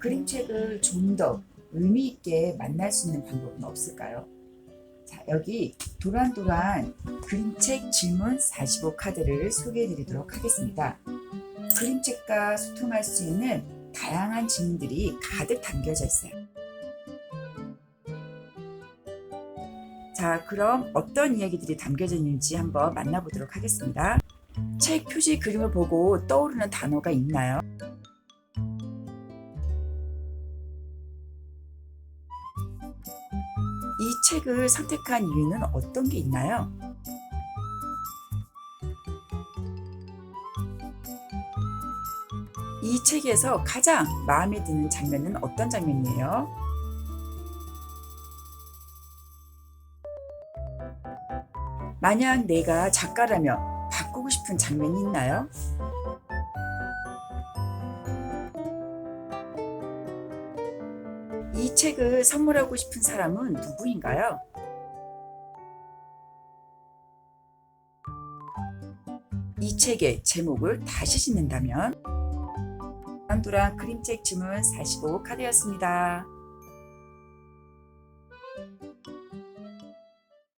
그림책을 좀 더 의미 있게 만날 수 있는 방법은 없을까요? 자, 여기 도란도란 그림책 질문 45 카드를 소개해 드리도록 하겠습니다. 그림책과 소통할 수 있는 다양한 질문들이 가득 담겨져 있어요. 자, 그럼 어떤 이야기들이 담겨져 있는지 한번 만나보도록 하겠습니다. 책 표지 그림을 보고 떠오르는 단어가 있나요? 이 책을 선택한 이유는 어떤 게 있나요? 이 책에서 가장 마음에 드는 장면은 어떤 장면이에요? 만약 내가 작가라면 바꾸고 싶은 장면이 있나요? 이 책을 선물하고 싶은 사람은 누구인가요? 이 책의 제목을 다시 짓는다면 안도란 그림책 지문 45 카드였습니다.